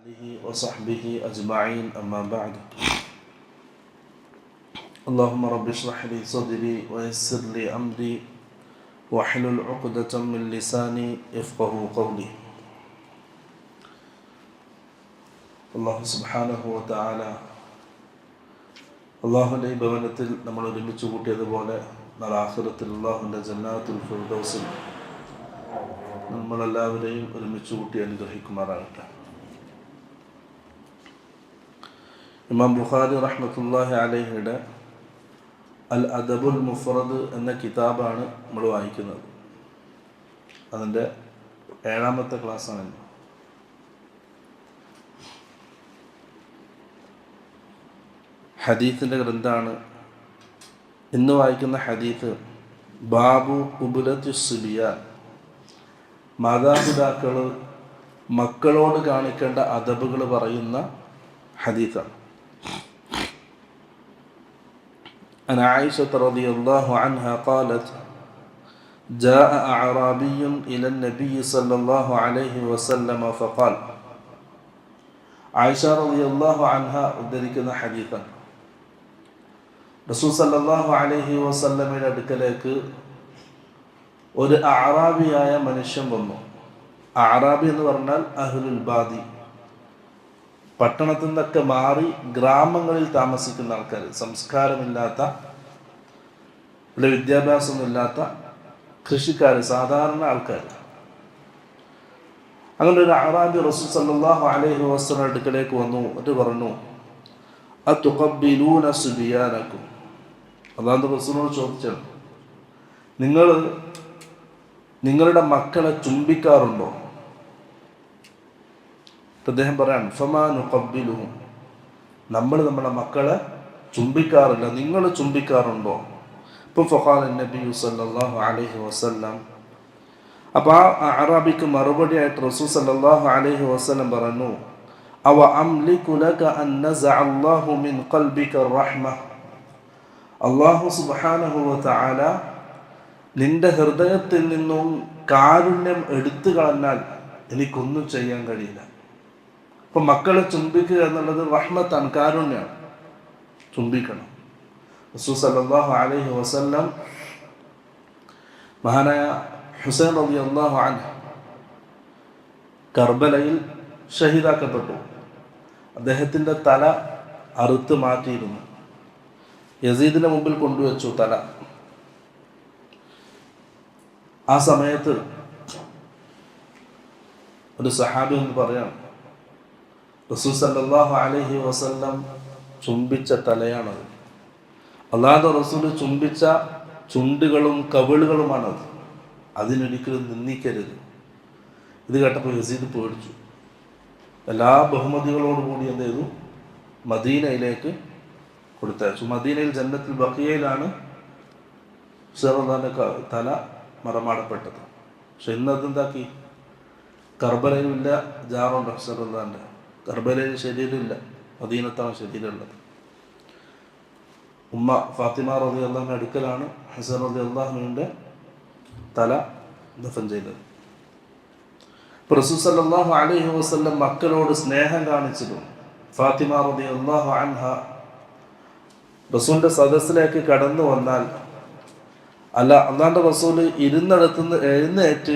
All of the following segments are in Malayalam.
آله وصحبه أجمعين أما بعد اللهم رب اشرح لي صدري ويسر لي أمري واحلل عقدة من لساني يفقه قولي അള്ളാഹു സുബാനഹു താല അള്ളാഹുവിൻ്റെ ഈ ഭവനത്തിൽ നമ്മൾ ഒരുമിച്ച് കൂട്ടിയതുപോലെ നാളെ ആഹ്റത്തിൽ അള്ളാഹുവിൻ്റെ ജന്നാത്തുൽ ഫിർദൗസിൽ നമ്മളെല്ലാവരെയും ഒരുമിച്ച് കൂട്ടി അനുഗ്രഹിക്കുമാറാകട്ടെ ഇമാം ബുഖാരി റഹ്മത്തുല്ലാഹി അലഹിയുടെ അൽ അദബുൽ മുഫറദ് എന്ന കിതാബാണ് നമ്മൾ വായിക്കുന്നത്. അതിന്റെ ഏഴാമത്തെ ക്ലാസ്സാണ് ഹദീത്തിന്റെ ഗ്രന്ഥമാണ് ഇന്ന് വായിക്കുന്ന ഹദീത്ത് ബാബു ഉബുലത്തു സുബിയ. മാതാപിതാക്കൾ മക്കളോട് കാണിക്കേണ്ട അദബുകൾ പറയുന്ന ഹദീത്താണ് عن عائشة رضي الله عنها قالت جاء أعرابي إلى النبي صلى الله عليه وسلم فقال عائشة رضي الله عنها ഉദ്ധരിക്കുന്ന ഹദീത്താണ് റസൂൽ സല്ലാഹു അലഹി വസല്ലമയുടെ അടുക്കലേക്ക് ഒരു അറാബിയായ മനുഷ്യൻ വന്നു അറാബി എന്ന് പറഞ്ഞാൽ അഹ്ലുൽ ബാദി പട്ടണത്തിൽ നിന്നൊക്കെ മാറി ഗ്രാമങ്ങളിൽ താമസിക്കുന്ന ആൾക്കാർ സംസ്കാരമില്ലാത്ത അല്ലെ വിദ്യാഭ്യാസമൊന്നുമില്ലാത്ത കൃഷിക്കാർ സാധാരണ ആൾക്കാർ അങ്ങനെ ഒരു അറാബി റസൂൽ സല്ലാഹു അലൈഹി വസ്ലം അടുക്കലേക്ക് വന്നു. എന്നിട്ട് പറഞ്ഞു അതുഖബ്ബിലൂന സുബിയാനക്കും. അതാന്ത് റസൂലിനോട് ചോദിച്ചാണ് നിങ്ങൾ നിങ്ങളുടെ മക്കളെ ചുംബിക്കാറുണ്ടോ? അദ്ദേഹം പറയാണ് ഫമാനു കബ്ബിലുഹും നമ്മൾ നമ്മുടെ മക്കളെ ചുംബിക്കാറില്ല. നിങ്ങൾ ചുംബിക്കാറുണ്ടോ? ഇപ്പം ഫഹാൻ നബി സല്ലാഹു അലഹി വസല്ലം. അപ്പോൾ ആ അറാബിക്ക് മറുപടി ആയിട്ട് റസൂൽ സല്ലാഹു അലഹി വസ്ലം പറഞ്ഞു അവ അള്ളാഹു സുബ്ഹാനഹു വ നിന്റെ ഹൃദയത്തിൽ നിന്നും കാരുണ്യം എടുത്തു കളഞ്ഞാൽ എനിക്കൊന്നും ചെയ്യാൻ കഴിയില്ല. ഇപ്പം മക്കളെ ചുംബിക്കുക എന്നുള്ളത് റഹ്മത്താണ് കാരുണ്യമാണ് ചുംബിക്കണം. റസൂ സല്ലാഹു അലൈഹി വസല്ലം മഹാനായ ഹുസൈൻ റബി അള്ളാഹു അൻ കർബലയിൽ ഷഹീദാക്കപ്പെട്ടു. അദ്ദേഹത്തിന്റെ തല അറുത്ത് മാറ്റിയിരുന്നു. യസീദിന് മുമ്പിൽ കൊണ്ടുവച്ചു തല. ആ സമയത്ത് ഒരു സഹാബി എന്ന് പറയാം റസൂൽ സല്ലാഹു അലഹി വസല്ലം ചുംബിച്ച തലയാണത്. അള്ളാഹു റസൂൽ ചുംബിച്ച ചുണ്ടുകളും കവിളുകളുമാണത്. അതിനൊരിക്കലും നിന്ദിക്കരുത്. ഇത് കേട്ടപ്പോൾ യസീദ് പേടിച്ചു. എല്ലാ ബഹുമതികളോടുകൂടി എന്ത് ചെയ്തു? മദീനയിലേക്ക് കൊടുത്തയച്ചു മദീനയിൽ ജന്നത്തിൽ ബക്കിയയിലാണ് ഷെറുദാന്റെ തല മറമാടപ്പെട്ടത്. പക്ഷെ ഇന്ന് അതെന്താക്കി? കർബലയിലില്ല ജാറുണ്ട് ഷെറുദാന്റെ കർബലയിൽ ശരീരമില്ല. മദീനത്താണ് ശരീരമുള്ളത്. ഉമ്മ ഫാത്തിമ റബി അള്ളാഹിന്റെ അടുക്കലാണ് ഹസൻ റബി അള്ളാഹുവിന്റെ തല ദഫൻ ചെയ്തത്. റസൂസല്ലാഹു അലഹി വസ്ല്ലം മക്കളോട് സ്നേഹം കാണിച്ചതും ഫാത്തിമ റബി അള്ളാഹു അൻഹ റസൂലിന്റെ സദസ്സിലേക്ക് കടന്നു വന്നാൽ അല്ല അള്ളാന്റെ റസൂൽ ഇരുന്നിടത്തുനിന്ന് എഴുന്നേറ്റ്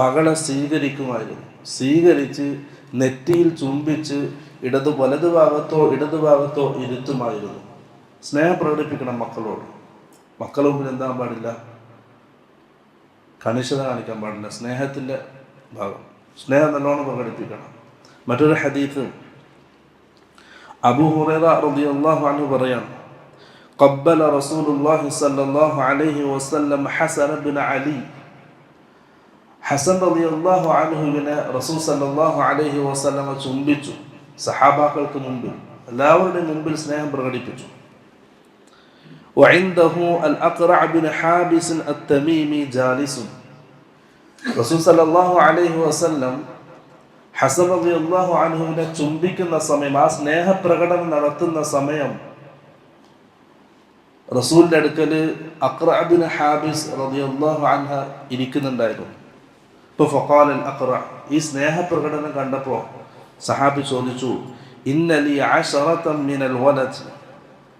മകളെ സ്വീകരിക്കുമായിരുന്നു. സ്വീകരിച്ച് നെറ്റിയിൽ ചുംബിച്ച് ഇടത് വലതു ഭാഗത്തോ ഇടതു ഭാഗത്തോ ഇരുത്തുമായിരുന്നു സ്നേഹം പ്രകടിപ്പിക്കണം മക്കളോട് മക്കളുടെ മുമ്പിൽ എന്താൻ പാടില്ല കണിശത കാണിക്കാൻ പാടില്ല സ്നേഹത്തിൻ്റെ ഭാഗം സ്നേഹം നല്ലോണം പ്രകടിപ്പിക്കണം മറ്റൊരു ഹദീത്ത് അബു ഹുറൈറ റളിയല്ലാഹു അൻഹു പറയാണ് قبل رسول الله صلى الله عليه وسلم حسن بن علي ഹസൻ റളിയല്ലാഹു അൻഹുവിനെ റസൂൽ സല്ലല്ലാഹു അലൈഹി വസല്ലമ ചുംബിച്ചു സഹാബാക്കൾക്ക് മുമ്പിൽ എല്ലാവരുടെയും മുമ്പിൽ സ്നേഹം പ്രകടിപ്പിച്ചു وعنده الأقرع بن حابس التميمي جالس റസൂൽ സല്ലല്ലാഹു അലൈഹി വസല്ലം ഹസൻ റളിയല്ലാഹു അൻഹുവിനെ ചുംബിക്കുന്ന സമയം ആ സ്നേഹപ്രകടനം നടത്തുന്ന സമയം റസൂലിൻ്റെ അടുക്കൽ അക്രബിൻ ഹാബിസ് റളിയല്ലാഹു അൻഹ ഇരിക്കുന്നുണ്ടായിരുന്നു ഇപ്പോൾ ഫക്കാൽ അൽ അക്ര ഈ സ്നേഹപ്രകടനം കണ്ടപ്പോൾ സഹാബി ചോദിച്ചു ഇന്നലി ആശറത്തം മിനൽ വലത്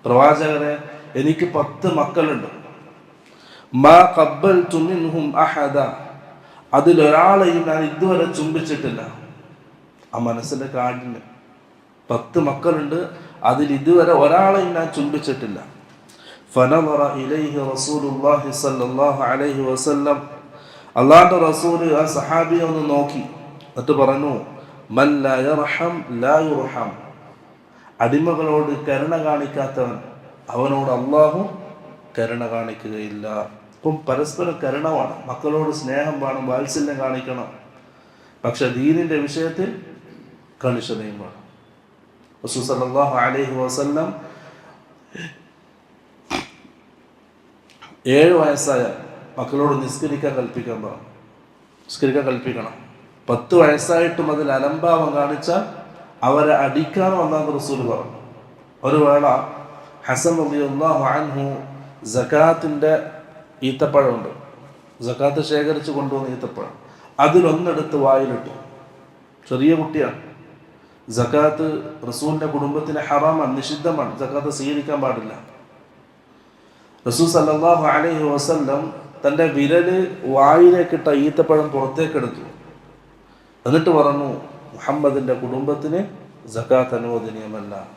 പ്രവാചകരെ എനിക്ക് പത്ത് മക്കളുണ്ട്. മാ കബ്ബൽ തുമിൻഹും അഹദ. അതിലൊരാളെയും ഞാൻ ഇതുവരെ ചുംബിച്ചിട്ടില്ല. ആ മനസ്സിന്റെ കാഠിന്യം. പത്ത് മക്കളുണ്ട് അതിൽ ഇതുവരെ ഒരാളെയും ഞാൻ ചുംബിച്ചിട്ടില്ല. ഫനവറ ഇലൈഹി റസൂലുള്ളാഹി സ്വല്ലല്ലാഹു അലൈഹി വസല്ലം അള്ളാന്റെ റസൂൽ ആ സഹാബിയെ ഒന്ന് നോക്കി. എന്നിട്ട് പറഞ്ഞു മൻ ലാ ലാ യുർഹം. അടിമകളോട് കരുണ കാണിക്കാത്തവൻ അവനോട് അള്ളാഹു കരുണ കാണിക്കുകയില്ല. ഇപ്പം പരസ്പരം കരുണമാണ്. മക്കളോട് സ്നേഹം വേണം വാത്സല്യം കാണിക്കണം. പക്ഷെ ദീനിന്റെ വിഷയത്തിൽ കണിശതയും വേണം. റസൂസല്ലാഹു അലൈഹി വസല്ലം ഏഴ് മക്കളോട് നിസ്കരിക്കാൻ കൽപ്പിക്കാൻ പറഞ്ഞു നിസ്കരിക്കാൻ കൽപ്പിക്കണം. പത്ത് വയസ്സായിട്ടും അതിൽ അലംഭാവം കാണിച്ചാൽ അവരെ അടിക്കാൻ വന്നാന്ന് റസൂൽ പറഞ്ഞു ഒരു വേള ഹസൻ അൻഹു സക്കാത്തിന്റെ ഈത്തപ്പഴമുണ്ട്. ജക്കാത്ത് ശേഖരിച്ച് കൊണ്ടുവന്ന ഈത്തപ്പഴം. അതിലൊന്നെടുത്ത് വായിലിട്ടു. ചെറിയ കുട്ടിയാണ് ജക്കാത്ത് റസൂലിന്റെ കുടുംബത്തിന് ഹറാമാണ് നിഷിദ്ധമാണ്. ജക്കാത്ത് സ്വീകരിക്കാൻ പാടില്ല. റസൂൽ സല്ലല്ലാഹു അലൈഹി വസല്ലം തന്റെ വിരൽ വായിലേക്കിട്ട ഈത്തപ്പഴം പുറത്തേക്കെടുത്തു എന്നിട്ട് പറഞ്ഞു മുഹമ്മദിന്റെ കുടുംബത്തിന് ജക്കാത്ത് അനുവദനീയമല്ല.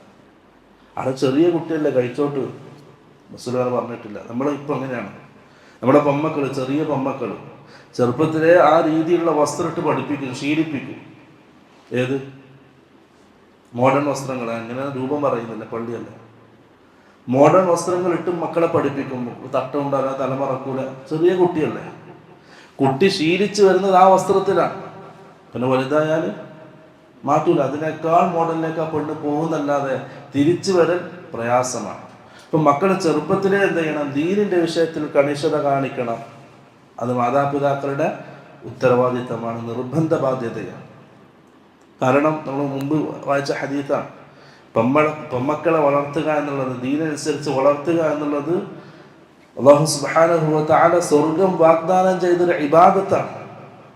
അവിടെ ചെറിയ കുട്ടിയല്ലേ കഴിച്ചോട്ട്. മുസ്ലിമാർ പറഞ്ഞിട്ടില്ല. നമ്മൾ ഇപ്പം അങ്ങനെയാണ്. നമ്മുടെ പൊമ്മക്കൾ ചെറിയ പൊമ്മക്കൾ ചെറുപ്പത്തിലെ ആ രീതിയിലുള്ള വസ്ത്രം ഇട്ട് പഠിപ്പിക്കും ശീലിപ്പിക്കും. ഏത്? മോഡേൺ വസ്ത്രങ്ങൾ അങ്ങനെ രൂപം പറയുന്നില്ല പള്ളിയല്ല. മോഡേൺ വസ്ത്രങ്ങൾ ഇട്ട് മക്കളെ പഠിപ്പിക്കും തട്ടുണ്ടാകാൻ തലമറക്കൂല ചെറിയ കുട്ടിയല്ലേ. കുട്ടി ശീലിച്ചു വരുന്നത് ആ വസ്ത്രത്തിലാണ്. പിന്നെ വലുതായാൽ മാറ്റൂല. അതിനേക്കാൾ മോഡലിലേക്ക് ആ പെണ്ണ് പോകുന്നല്ലാതെ തിരിച്ചു വരൽ പ്രയാസമാണ്. ഇപ്പം മക്കളെ ചെറുപ്പത്തിലേ എന്ത് ചെയ്യണം? ദീനിന്റെ വിഷയത്തിൽ കണിശത കാണിക്കണം. അത് മാതാപിതാക്കളുടെ ഉത്തരവാദിത്തമാണ് നിർബന്ധ ബാധ്യതയാണ് കാരണം നമ്മൾ മുമ്പ് വായിച്ച ഹദീത്താണ്. പെമ്മ പെമ്മക്കളെ വളർത്തുക എന്നുള്ളത് ദീനനുസരിച്ച് വളർത്തുക എന്നുള്ളത് അള്ളാഹു സുബാനുഭവത്താല സ്വർഗം വാഗ്ദാനം ചെയ്തൊരു ഇബാദത്താണ്.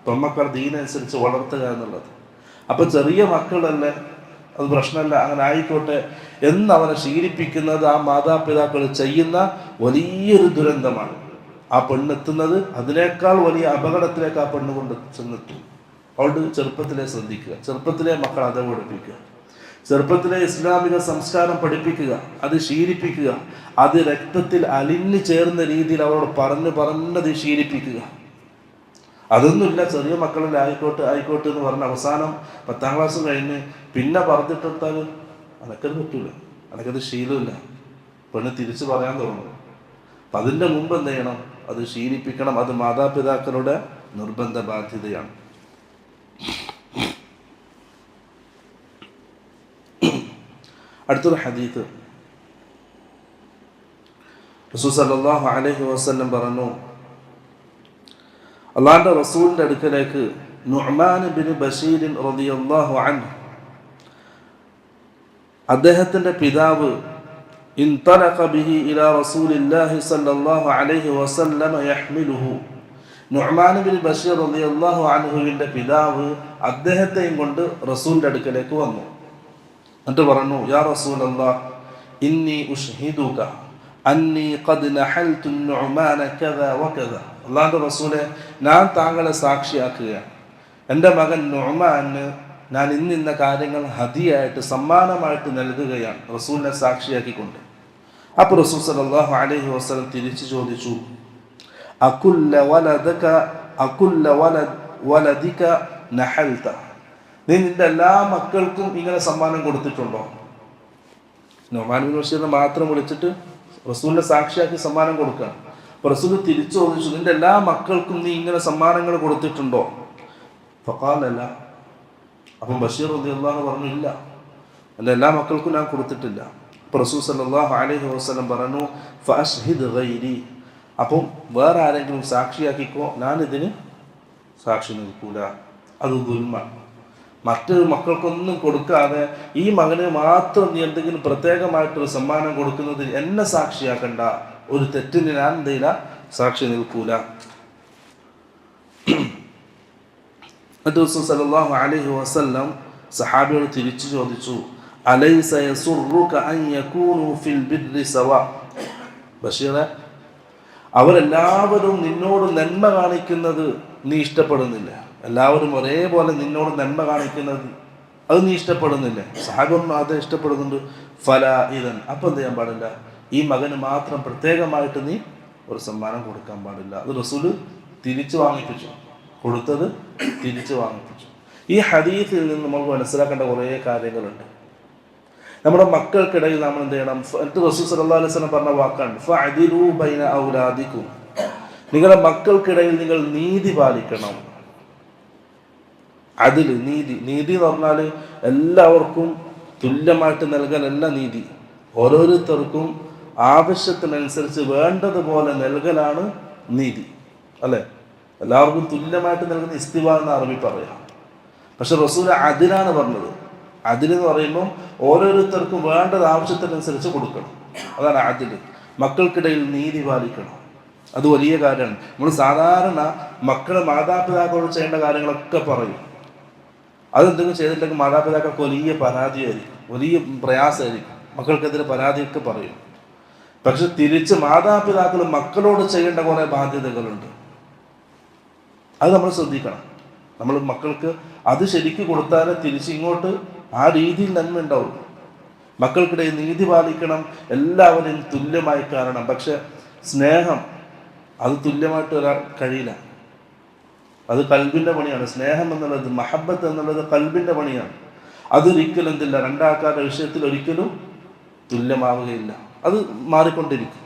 പെമ്മക്കൾ ദീനനുസരിച്ച് വളർത്തുക എന്നുള്ളത്. അപ്പൊ ചെറിയ മക്കളല്ലേ അത് പ്രശ്നമല്ല അങ്ങനെ ആയിക്കോട്ടെ എന്ന് അവനെ ശീലിപ്പിക്കുന്നത് ആ മാതാപിതാക്കൾ ചെയ്യുന്ന വലിയൊരു ദുരന്തമാണ്. ആ പെണ്ണെത്തുന്നത് അതിനേക്കാൾ വലിയ അപകടത്തിലേക്ക് ആ പെണ്ണ് കൊണ്ട് ചെന്നെത്തും അതുകൊണ്ട് ചെറുപ്പത്തിലെ ശ്രദ്ധിക്കുക ചെറുപ്പത്തിലെ മക്കൾ അതെ പഠിപ്പിക്കുക. ചെറുപ്പത്തിലെ ഇസ്ലാമിക സംസ്കാരം പഠിപ്പിക്കുക അത് ശീലിപ്പിക്കുക അത് രക്തത്തിൽ അലിഞ്ഞു ചേർന്ന രീതിയിൽ അവരോട് പറഞ്ഞു പറഞ്ഞത് ശീലിപ്പിക്കുക. അതൊന്നുമില്ല ചെറിയ മക്കളിൽ ആയിക്കോട്ടെ ആയിക്കോട്ടെ എന്ന് പറഞ്ഞ അവസാനം പത്താം ക്ലാസ് കഴിഞ്ഞ് പിന്നെ പറഞ്ഞിട്ടെടുത്താൽ അനക്കത് പറ്റൂല അനക്കത് ശീലമില്ല. പെണ്ണ് തിരിച്ചു പറയാൻ തുടങ്ങും. അപ്പം അതിന്റെ മുമ്പ് എന്ത് ചെയ്യണം? അത് ശീലിപ്പിക്കണം. അത് മാതാപിതാക്കളുടെ നിർബന്ധ ബാധ്യതയാണ് അടുത്തൊരു ഹദീത്ത് റസൂൽ സല്ലല്ലാഹു അലൈഹി വസല്ലം പറഞ്ഞു അള്ളാന്റെ റസൂലിന്റെ അടുക്കലേക്ക് നുഅ്മാൻ ബിൻ ബഷീർ റളിയല്ലാഹു അൻഹു അദ്ദേഹത്തിന്റെ പിതാവ് انطلق به إلى رسول الله صلى الله عليه وسلم يحمله നുഅ്മാൻ ബിൻ ബഷീർ റളിയല്ലാഹു അൻഹുവിന്റെ പിതാവ് അദ്ദേഹത്തെയും കൊണ്ട് റസൂലിന്റെ അടുക്കലേക്ക് വന്നു എന്നിട്ട് പറഞ്ഞു? യാ റസൂലല്ലാഹ് ഇന്നി ഉഷ്ഹിദുക അന്നി ഖദ് നഹൽതു നുഅമാന കദ വകദ അല്ലാഹുവിന്റെ റസൂലെ ഞാൻ താങ്കളെ സാക്ഷിയാക്കുകയാണ്. എന്റെ മകൻ നുഅ്മാന് ഞാൻ ഇന്നിന്ന കാര്യങ്ങൾ ഹദിയായിട്ട് സമ്മാനമായിട്ട് നൽകുകയാണ് റസൂലിനെ സാക്ഷിയാക്കിക്കൊണ്ട്. അപ്പോൾ റസൂൽ സല്ലല്ലാഹു അലൈഹി വസല്ലം തിരിച്ചു ചോദിച്ചു അകുല്ല വലദക അകുല്ല വലദ് വലദിക നഹൽത? നീ നിന്റെ എല്ലാ മക്കൾക്കും ഇങ്ങനെ സമ്മാനം കൊടുത്തിട്ടുണ്ടോ? നൊമാൻ ബഷീറിനെ മാത്രം വിളിച്ചിട്ട് റസൂലിന്റെ സാക്ഷിയാക്കി സമ്മാനം കൊടുക്കുക. അപ്പൊ റസൂൽ തിരിച്ചു ചോദിച്ചു നിന്റെ എല്ലാ മക്കൾക്കും നീ ഇങ്ങനെ സമ്മാനങ്ങൾ കൊടുത്തിട്ടുണ്ടോ? ഫക്കാലല്ല അപ്പം ബഷീർ റളിയല്ലാഹു പറഞ്ഞു ഇല്ല. എന്റെ എല്ലാ മക്കൾക്കും ഞാൻ കൊടുത്തിട്ടില്ല. അപ്പോൾ റസൂൽ സല്ലാഹു അലൈഹി വസ്ലം പറഞ്ഞു ഫഅഷ്ഹിദ് ഗൈരി. അപ്പം വേറെ ആരെങ്കിലും സാക്ഷിയാക്കിക്കോ? ഞാനിതിന് സാക്ഷി നിൽക്കൂല. അത് ദുൽമാണ് മറ്റ് മക്കൾക്കൊന്നും കൊടുക്കാതെ ഈ മകന് മാത്രം നീ എന്തെങ്കിലും പ്രത്യേകമായിട്ടൊരു സമ്മാനം കൊടുക്കുന്നത് എന്നെ സാക്ഷിയാക്കണ്ട. ഒരു തെറ്റിന് ഞാൻ എന്തെയില്ല സാക്ഷി നിൽക്കൂല. ദിവസം സല്ലല്ലാഹു അലൈഹി വസല്ലം സഹാബിയോട് തിരിച്ചു ചോദിച്ചു ബഷീറെ അവരെല്ലാവരും നിന്നോട് നന്മ കാണിക്കുന്നത് നീ ഇഷ്ടപ്പെടുന്നില്ല. എല്ലാവരും ഒരേപോലെ നിന്നോട് നന്മ കാണിക്കുന്നത് അത് നീ ഇഷ്ടപ്പെടുന്നില്ല. സഹാബൊന്നും അത് ഇഷ്ടപ്പെടുന്നുണ്ട്. ഫല ഇതൻ അപ്പം എന്ത് ചെയ്യാൻ പാടില്ല? ഈ മകന് മാത്രം പ്രത്യേകമായിട്ട് നീ ഒരു സമ്മാനം കൊടുക്കാൻ പാടില്ല. അത് റസൂൽ തിരിച്ചു വാങ്ങിപ്പിച്ചു. കൊടുത്തത് തിരിച്ചു വാങ്ങിപ്പിച്ചു. ഈ ഹദീസിൽ നിന്ന് നമുക്ക് മനസ്സിലാക്കേണ്ട കുറേ കാര്യങ്ങളുണ്ട്. നമ്മുടെ മക്കൾക്കിടയിൽ നമ്മൾ എന്ത് ചെയ്യണം? എന്നിട്ട് റസൂൽ സല്ലാ അലൈഹി വസല്ലം പറഞ്ഞ വാക്കാണ്. നിങ്ങളുടെ മക്കൾക്കിടയിൽ നിങ്ങൾ നീതി പാലിക്കണം. അതിൽ നീതി. നീതി എന്ന് പറഞ്ഞാൽ എല്ലാവർക്കും തുല്യമായിട്ട് നൽകാനല്ല നീതി. ഓരോരുത്തർക്കും ആവശ്യത്തിനനുസരിച്ച് വേണ്ടതുപോലെ നൽകലാണ് നീതി. അല്ലേ? എല്ലാവർക്കും തുല്യമായിട്ട് നൽകുന്ന ഇസ്തിവ എന്ന് അറബി പറയാം. പക്ഷെ റസൂൽ അതിലാണ് പറഞ്ഞത്. അതിലെന്ന് പറയുമ്പോൾ ഓരോരുത്തർക്കും വേണ്ടത് ആവശ്യത്തിനനുസരിച്ച് കൊടുക്കണം. അതാണ് അതിൽ. മക്കൾക്കിടയിൽ നീതി പാലിക്കണം. അത് വലിയ കാര്യമാണ്. നമ്മൾ സാധാരണ മക്കളെ മാതാപിതാക്കളോട് ചെയ്യേണ്ട കാര്യങ്ങളൊക്കെ പറയും. അതെന്തെങ്കിലും ചെയ്തിട്ടുണ്ടെങ്കിൽ മാതാപിതാക്കൾക്ക് വലിയ പരാതിയായിരിക്കും വലിയ പ്രയാസമായിരിക്കും. മക്കൾക്കെതിരെ പരാതിയൊക്കെ പറയും. പക്ഷെ തിരിച്ച് മാതാപിതാക്കൾ മക്കളോട് ചെയ്യേണ്ട കുറേ ബാധ്യതകളുണ്ട്. അത് നമ്മൾ ശ്രദ്ധിക്കണം. നമ്മൾ മക്കൾക്ക് അത് ശരിക്ക് കൊടുത്താലേ തിരിച്ച് ഇങ്ങോട്ട് ആ രീതിയിൽ നന്മ ഉണ്ടാവും മക്കൾക്കിടയിൽ നീതി പാലിക്കണം എല്ലാവരെയും തുല്യമായി കാരണം പക്ഷെ സ്നേഹം അത് തുല്യമായിട്ട് ഒരാൾ കഴിയില്ല. അത് കൽബിന്റെ പണിയാണ്. സ്നേഹം എന്നുള്ളത് മഹബത്ത് എന്നുള്ളത് കൽബിന്റെ പണിയാണ്. അതൊരിക്കലും എന്തില്ല രണ്ടാൾക്കാരുടെ വിഷയത്തിൽ ഒരിക്കലും തുല്യമാവുകയില്ല. അത് മാറിക്കൊണ്ടിരിക്കും.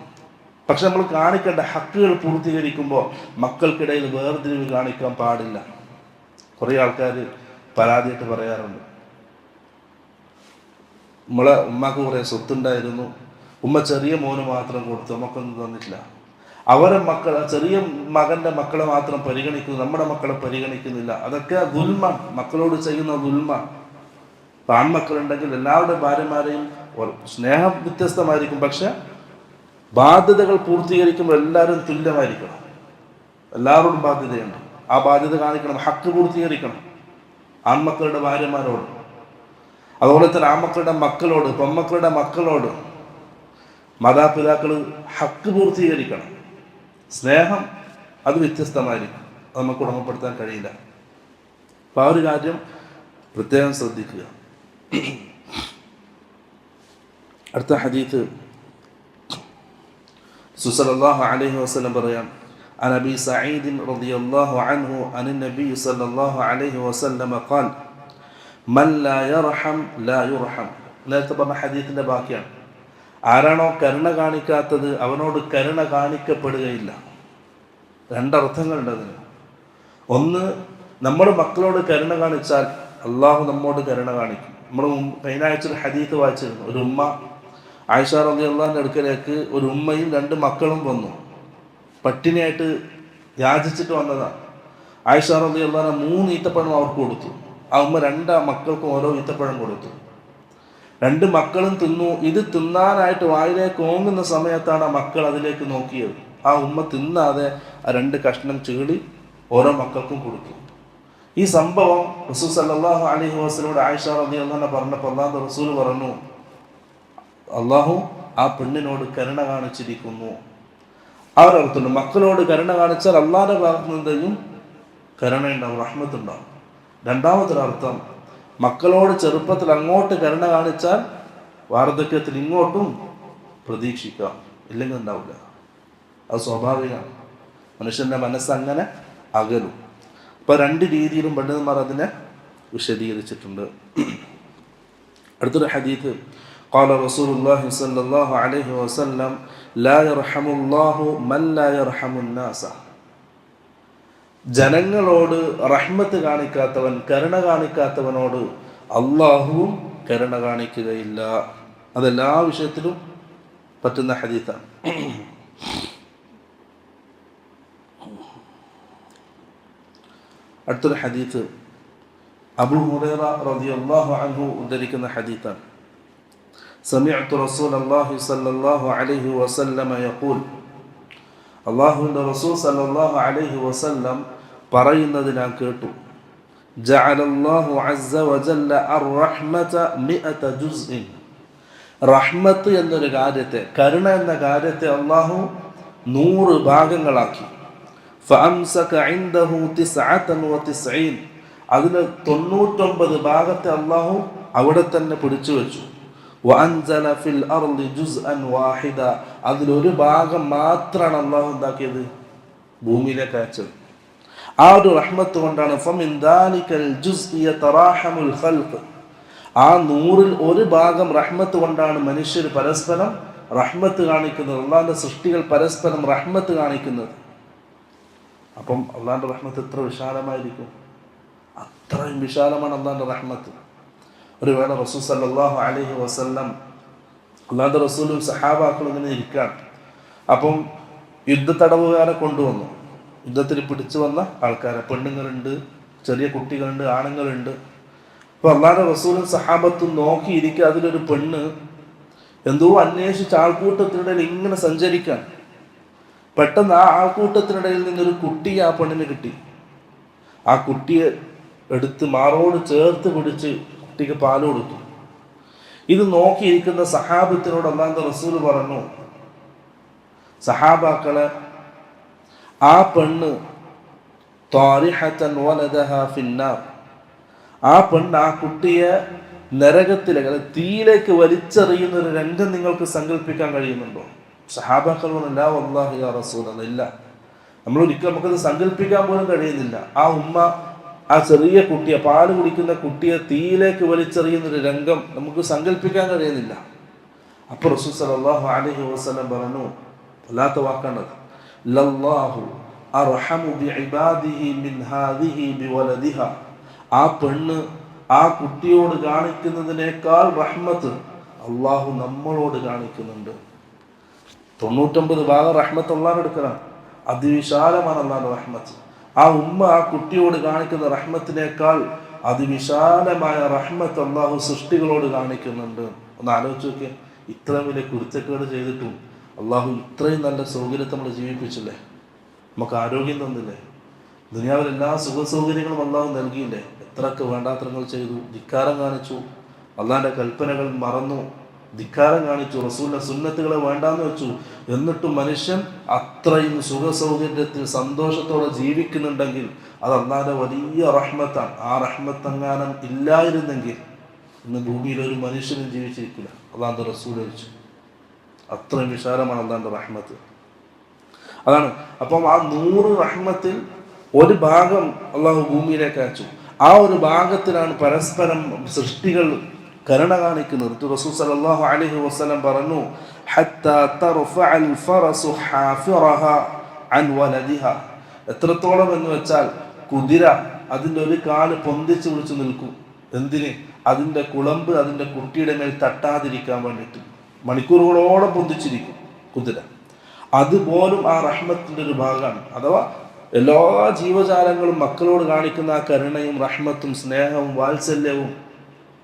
പക്ഷെ നമ്മൾ കാണിക്കേണ്ട ഹക്കുകൾ പൂർത്തീകരിക്കുമ്പോൾ മക്കൾക്കിടയിൽ വേർതിരിവ് കാണിക്കാൻ പാടില്ല. കുറേ ആൾക്കാർ പരാതിയായിട്ട് പറയാറുണ്ട്. നമ്മളെ ഉമ്മക്ക് കുറേ സ്വത്തുണ്ടായിരുന്നു. ഉമ്മ ചെറിയ മോന് മാത്രം കൊടുത്തു. നമുക്കൊന്നും തന്നിട്ടില്ല. അവരെ മക്കളെ ചെറിയ മകന്റെ മക്കളെ മാത്രം പരിഗണിക്കുന്നു നമ്മുടെ മക്കളെ പരിഗണിക്കുന്നില്ല. അതൊക്കെ ദുൽമ മക്കളോട് ചെയ്യുന്ന ദുൽമ. ആൺമക്കളുണ്ടെങ്കിൽ എല്ലാവരുടെ ഭാര്യമാരെയും സ്നേഹം വ്യത്യസ്തമായിരിക്കും പക്ഷെ ബാധ്യതകൾ പൂർത്തീകരിക്കുമ്പോൾ എല്ലാവരും തുല്യമായിരിക്കണം. എല്ലാവരോടും ബാധ്യതയുണ്ട്. ആ ബാധ്യത കാണിക്കണം ഹക്ക് പൂർത്തീകരിക്കണം. ആൺമക്കളുടെ ഭാര്യമാരോട്. അതുപോലെ തന്നെ ആൺമക്കളുടെ മക്കളോട് പെൺമക്കളുടെ മക്കളോട് മാതാപിതാക്കൾ ഹക്ക് പൂർത്തീകരിക്കണം. സ്നേഹം അത് വ്യത്യസ്തമായിരിക്കും അത് നമുക്ക് ഉടമപ്പെടുത്താൻ കഴിയില്ല അപ്പം ആ ഒരു കാര്യം പ്രത്യേകം ശ്രദ്ധിക്കുക അടുത്ത ഹദീത്ത് സുസലല്ലാഹു അലൈഹി വസല്ലം പറയാം عن ابي سعيد رضي الله عنه عن النبي صلى الله عليه وسلم قال من لا يرحم لا يرحم നേരത്തെ പറഞ്ഞ ഹദീത്തിന്റെ ബാക്കിയാണ് ആരാണോ കരുണ കാണിക്കാത്തത് അവനോട് കരുണ കാണിക്കപ്പെടുകയില്ല. രണ്ടർത്ഥങ്ങളുണ്ട് അതിന് ഒന്ന് നമ്മൾ മക്കളോട് കരുണ കാണിച്ചാൽ അള്ളാഹു നമ്മോട് കരുണ കാണിക്കും. നമ്മൾ കഴിഞ്ഞ ആഴ്ച ഒരു ഹദീത്ത് വായിച്ചിരുന്നു. ഒരു ഉമ്മ ആയിഷ റബി അള്ളാഹിന്റെ അടുക്കലേക്ക് ഒരു ഉമ്മയും രണ്ട് മക്കളും വന്നു. പട്ടിണിയായിട്ട് യാചിച്ചിട്ട് വന്നതാണ് ആയിഷ റബി അള്ളാഹിനെ മൂന്ന് ഈത്തപ്പഴം അവർക്ക് കൊടുത്തു. ആ ഉമ്മ രണ്ട് മക്കൾക്കും ഓരോ ഈത്തപ്പഴം കൊടുത്തു. രണ്ട് മക്കളും തിന്നു ഇത് തിന്നാനായിട്ട് വായിലേക്ക് ഓങ്ങുന്ന സമയത്താണ് ആ മക്കൾ അതിലേക്ക് നോക്കിയത്. ആ ഉമ്മ തിന്നാതെ ആ രണ്ട് കഷ്ണം ചീളി ഓരോ മക്കൾക്കും കൊടുത്തു. ഈ സംഭവം റസൂൽ സല്ലാഹു അലി ഹുസലോട് ആയിഷ റബി അള്ളഹാനെ പറഞ്ഞപ്പോൾ അള്ളാഹു റസൂൽ പറഞ്ഞു അള്ളാഹു ആ പെണ്ണിനോട് കരുണ കാണിച്ചിരിക്കുന്നു. അവർ ഒരർത്ഥമുണ്ട് മക്കളോട് കരുണ കാണിച്ചാൽ അള്ളാഹിന്റെ ഭാഗത്തു നിന്നും കരുണയുണ്ടാവും റഹ്മത്തുണ്ടാവും. രണ്ടാമതൊരർത്ഥം മക്കളോട് ചെറുപ്പത്തിൽ അങ്ങോട്ട് കരുണ കാണിച്ചാൽ വാർദ്ധക്യത്തിൽ ഇങ്ങോട്ടും പ്രതീക്ഷിക്കാം ഇല്ലെങ്കിൽ ഉണ്ടാവില്ല അത് സ്വാഭാവികമാണ് മനുഷ്യൻ്റെ മനസ്സങ്ങനെ അകലും അപ്പോൾ രണ്ട് രീതിയിലും പണ്ഡിതന്മാർ അതിനെ വിശദീകരിച്ചിട്ടുണ്ട് അടുത്തൊരു ഹദീത്ത് قال رسول الله صلى الله عليه وسلم لا يرحم الله من لا يرحم الناس ജനങ്ങളോട് റഹ്മത്ത് കാണിക്കാത്തവൻ കരുണ കാണിക്കാത്തവനോട് അള്ളാഹുവും കരുണ കാണിക്കുകയില്ല അതെല്ലാ വിഷയത്തിലും പറ്റുന്ന ഹദീത്താണ് അടുത്തൊരു ഹദീത്ത് അബു ഹുറൈറ റളിയല്ലാഹു അൻഹു ഉദ്ധരിക്കുന്ന ഹദീത്താണ് سمعت رسول الله صلى الله عليه وسلم يقول അള്ളാഹുവിൻ്റെ റസൂൽ സല്ലല്ലാഹു അലൈഹി വസല്ലം പറയുന്നത് ഞാൻ കേട്ടു. ജഅലല്ലാഹു അസ്സ വജല്ല അർ റഹ്മത മിഅത ജുസ്ഇൻ. റഹ്മത്ത് എന്നൊരു കാര്യത്തെ കരുണ എന്ന കാര്യത്തെ അള്ളാഹു നൂറ് ഭാഗങ്ങളാക്കി. അതിൽ തൊണ്ണൂറ്റൊമ്പത് ഭാഗത്തെ അള്ളാഹു അവിടെ തന്നെ പിടിച്ചു വെച്ചു. അതിലൊരു ഭാഗം മാത്രമാണ് അള്ളാഹു എന്താക്കിയത്? ഭൂമിയിലേക്ക് അയച്ചത് ആ ഒരു റഹ്മത്ത് കൊണ്ടാണ്. ആ നൂറിൽ ഒരു ഭാഗം റഹ്മത്ത് കൊണ്ടാണ് മനുഷ്യർ പരസ്പരം റഹ്മത്ത് കാണിക്കുന്നത്. അള്ളാഹിന്റെ സൃഷ്ടികൾ പരസ്പരം റഹ്മത്ത് കാണിക്കുന്നത്. അപ്പം അള്ളാഹിന്റെ റഹ്മത്ത് എത്ര വിശാലമായിരിക്കും. അത്രയും വിശാലമാണ് അള്ളാഹിന്റെ റഹ്മത്ത്. ഒരു വേള റസൂൽ സല്ലാഹു അലഹി വസ്ല്ലം അള്ളാഹിന്റെ റസൂലും സഹാബാക്കളും ഇങ്ങനെ ഇരിക്കുകയാണ് അപ്പം യുദ്ധ തടവുകാരെ കൊണ്ടുവന്നു. യുദ്ധത്തിൽ പിടിച്ചു വന്ന ആൾക്കാരെ. പെണ്ണുങ്ങളുണ്ട് ചെറിയ കുട്ടികളുണ്ട് ആണുങ്ങളുണ്ട്. അപ്പോൾ അള്ളാഹ് റസൂലും സഹാബത്തും നോക്കിയിരിക്കുക അതിലൊരു പെണ്ണ് എന്തോ അന്വേഷിച്ച് ആൾക്കൂട്ടത്തിനിടയിൽ ഇങ്ങനെ സഞ്ചരിക്കാൻ. പെട്ടെന്ന് ആ ആൾക്കൂട്ടത്തിനിടയിൽ നിന്നൊരു കുട്ടിയെ ആ പെണ്ണിന് കിട്ടി. ആ കുട്ടിയെ എടുത്ത് മാറോട് ചേർത്ത് പിടിച്ച് കുട്ടിക്ക് പാൽ കൊടുത്തു. ഇത് നോക്കിയിരിക്കുന്ന സഹാബത്തിനോട് അള്ളാഹ് റസൂൽ പറഞ്ഞു സഹാബാക്കളെ ആ പെണ്ണ് ആ പെണ്ണ് ആ കുട്ടിയെ നരകത്തിലേക്ക് അതായത് തീയിലേക്ക് വലിച്ചെറിയുന്ന ഒരു രംഗം നിങ്ങൾക്ക് സങ്കല്പിക്കാൻ കഴിയുന്നുണ്ടോ? സഹാബാക്കൾ പറഞ്ഞില്ല ഇല്ല. നമ്മൾ ഒരിക്കലും നമുക്കത് സങ്കല്പിക്കാൻ പോലും കഴിയുന്നില്ല. ആ ഉമ്മ ആ ചെറിയ കുട്ടിയെ പാൽ കുടിക്കുന്ന കുട്ടിയെ തീയിലേക്ക് വലിച്ചെറിയുന്ന ഒരു രംഗം നമുക്ക് സങ്കല്പിക്കാൻ കഴിയുന്നില്ല. അപ്പോൾ റസൂൽ സല്ലല്ലാഹു അലൈഹി വസല്ലം പറഞ്ഞു വല്ലാത്ത വാക്കാണത്. ലല്ലാഹു അർഹമു ബിഇബാദിഹി മിൻ ഹാദിഹി ആ പെണ്ണ് ആ കുട്ടിയോട് കാണിക്കുന്നതിനേക്കാൾ റഹ്മത്ത് അള്ളാഹു നമ്മളോട് കാണിക്കുന്നുണ്ട്. തൊണ്ണൂറ്റൊമ്പത് ഭാഗം റഹ്മത്ത് അള്ളാഹ് എടുക്കണം. അതിവിശാലമാണ് അള്ളാഹ് റഹ്മത്ത്. ആ ഉമ്മ ആ കുട്ടിയോട് കാണിക്കുന്ന റഹ്മത്തിനേക്കാൾ അതിവിശാലമായ റഹ്മത്ത് അള്ളാഹു സൃഷ്ടികളോട് കാണിക്കുന്നുണ്ട്. ഒന്ന് ആലോചിച്ച് നോക്കിയാൽ ഇത്ര വലിയ കുരുത്തക്കേട് ചെയ്തിട്ടും അള്ളാഹു ഇത്രയും നല്ല സൗകര്യത്തെ നമ്മൾ ജീവിപ്പിച്ചില്ലേ? നമുക്ക് ആരോഗ്യം തന്നില്ലേ? ദുനിയാവിൽ എല്ലാ സുഖ സൗകര്യങ്ങളും അള്ളാഹു നൽകിയില്ലേ? എത്രക്ക് വേണ്ടാത്തരങ്ങൾ ചെയ്തു ധിക്കാരം കാണിച്ചു അള്ളാഹിന്റെ കൽപ്പനകൾ മറന്നു ധിക്കാരം കാണിച്ചു റസൂലിന്റെ സുന്നത്തുകളെ വേണ്ടാന്ന് വെച്ചു. എന്നിട്ടും മനുഷ്യൻ അത്രയും സുഖ സൗകര്യത്തിൽ സന്തോഷത്തോടെ ജീവിക്കുന്നുണ്ടെങ്കിൽ അത് അള്ളാഹിന്റെ വലിയ റഹ്മത്താണ്. ആ റഹ്മത്തങ്ങാനം ഇല്ലായിരുന്നെങ്കിൽ ഇന്ന് ഭൂമിയിൽ ഒരു മനുഷ്യനും ജീവിച്ചിരിക്കില്ല. അള്ളാഹിന്റെ റസൂൽ വെച്ചു അത്രയും വിശാലമാണ് അള്ളാഹിന്റെ റഹ്മത്ത്. അതാണ്. അപ്പം ആ നൂറ് റഹ്മത്തിൽ ഒരു ഭാഗം അള്ളാഹു ഭൂമിയിലേക്ക് അയച്ചു. ആ ഒരു ഭാഗത്തിലാണ് പരസ്പരം സൃഷ്ടികൾ കരുണ കാണിക്കുന്നത്. റസൂൽ സല്ലല്ലാഹു അലൈഹി വസല്ലം പറഞ്ഞു എത്രത്തോളം എന്ന് വെച്ചാൽ കുതിര അതിന്റെ ഒരു കാൽ പൊന്തിച്ച് വിളിച്ചു നിൽക്കും. എന്തിന്? അതിന്റെ കുളമ്പ് അതിന്റെ കുട്ടിയുടെ മേൽ തട്ടാതിരിക്കാൻ വേണ്ടിയിട്ട്. മണിക്കൂറുകളോളം പൊന്തിച്ചിരിക്കും കുതിര അതുപോലും ആ റഹ്മത്തിന്റെ ഒരു ഭാഗമാണ്. അഥവാ എല്ലാ ജീവജാലങ്ങളും മക്കളോട് കാണിക്കുന്ന ആ കരുണയും റഹ്മത്തും സ്നേഹവും വാത്സല്യവും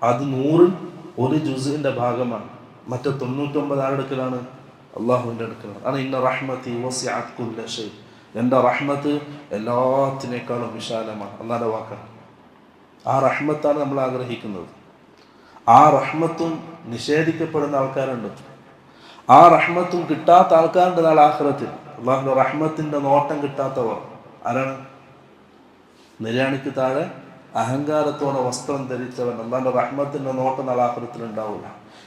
അത് നൂറിൽ ഒരു ജുസിന്റെ ഭാഗമാണ്. മറ്റേ തൊണ്ണൂറ്റൊമ്പത് ആരുടെക്കലാണ് അള്ളാഹുവിന്റെ അടുക്കലാണ്. അതാണ് ഇന്ന റഹ്മത്തി ഷൈ. എന്റെ റഹ്മത്ത് എല്ലാത്തിനേക്കാളും വിശാലമാണ്. അന്നാലെ വാക്കാണ്. ആ റഹ്മത്താണ് നമ്മൾ ആഗ്രഹിക്കുന്നത്. ആ റഹ്മത്തും നിഷേധിക്കപ്പെടുന്ന ആൾക്കാരുണ്ട്. ആ റഹ്മത്തും കിട്ടാത്ത ആൾക്കാരുണ്ട് നാളെ ആഹ്റത്തിൽ. അള്ളാഹുന്റെ റഹ്മത്തിന്റെ നോട്ടം കിട്ടാത്തവർ. ആരാണ്? നിര്യാണിക്ക് താഴെ അഹങ്കാരത്തോടെ വസ്ത്രം ധരിച്ചവൻ. അള്ളാന്റെ റഹ്മത്തിന്റെ നോട്ടം നാളെ ആഹ്റത്തിൽ ഉണ്ടാവില്ല.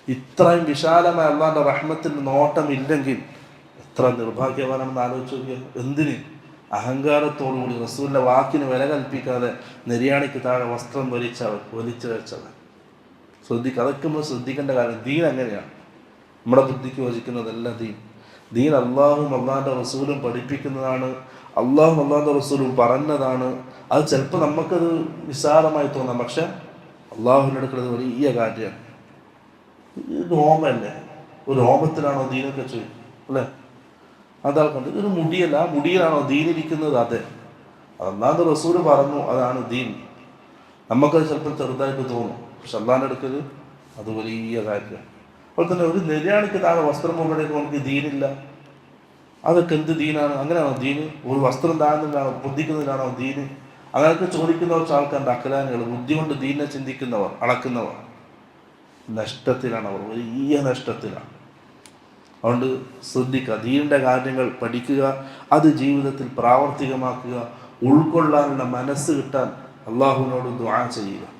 ഇത്രയും വിശാലമായ അള്ളാന്റെ റഹ്മത്തിന്റെ നോട്ടം ഇല്ലെങ്കിൽ എത്ര നിർഭാഗ്യവാനാണെന്ന് ആലോചിച്ച് നോക്കിയ എന്തിന്? അഹങ്കാരത്തോടുകൂടി റസൂലിന്റെ വാക്കിന് വില കൽപ്പിക്കാതെ നിര്യാണിക്ക് താഴെ വസ്ത്രം ധരിച്ചവൻ വലിച്ചു വെച്ചവൻ ശ്രദ്ധിക്കുക. അതൊക്കെ നമ്മൾ ശ്രദ്ധിക്കേണ്ട കാര്യം. ദീൻ അങ്ങനെയാണ് നമ്മുടെ ബുദ്ധിക്ക് യോജിക്കുന്നതല്ല ദീൻ. ദീൻ അള്ളാഹും അള്ളാഹിന്റെ റസൂലും പഠിപ്പിക്കുന്നതാണ്. അള്ളാഹും അള്ളാഹിന്റെ റസൂലും പറഞ്ഞതാണ്. അത് ചിലപ്പോൾ നമുക്കത് നിസ്സാരമായി തോന്നാം. പക്ഷെ അള്ളാഹുവിന്റെ അടുക്കുന്നത് വലിയ കാര്യമാണ്. ഇത് ഹോമല്ലേ ഒരു ഹോമത്തിലാണോ ദീനൊക്കെ ചെയ്യും അല്ലേ? അതാൾക്കുണ്ട് ഇതൊരു മുടിയല്ല. മുടിയിലാണോ ദീനിരിക്കുന്നത് അതെ. അതല്ലാതെ റസൂൽ പറഞ്ഞു അതാണ് ദീൻ. നമുക്കത് ചിലപ്പോൾ ചെറുതായിട്ട് തോന്നും. പക്ഷെ അള്ളാഹിന്റെ അടുക്കൽ അത് വലിയ കാര്യമാണ് അതുപോലെ തന്നെ ഒരു നിര്യാണിക്ക് താഴെ വസ്ത്രം മുകളിലേക്ക് നമുക്ക് ദീനില്ല. അതൊക്കെ എന്ത് ദീനാണ്? അങ്ങനെയാണോ ദീന്? ഒരു വസ്ത്രം താഴ്ന്നതിനാണോ? ബുദ്ധിക്കുന്നതിലാണോ ദീന്? അങ്ങനെയൊക്കെ ചോദിക്കുന്ന കുറച്ച് ആൾക്കാരുടെ അക്കലാനുകൾ. ബുദ്ധി കൊണ്ട് ദീനെ ചിന്തിക്കുന്നവർ അളക്കുന്നവർ. നഷ്ടത്തിലാണ് അവർ. വലിയ നഷ്ടത്തിലാണ്. അതുകൊണ്ട് ശ്രദ്ധിക്കുക. ദീനിന്റെ കാര്യങ്ങൾ പഠിക്കുക. അത് ജീവിതത്തിൽ പ്രാവർത്തികമാക്കുക. ഉൾക്കൊള്ളാനുള്ള മനസ്സ് കിട്ടാൻ അള്ളാഹുവിനോട് ദ്വാ ചെയ്യുക.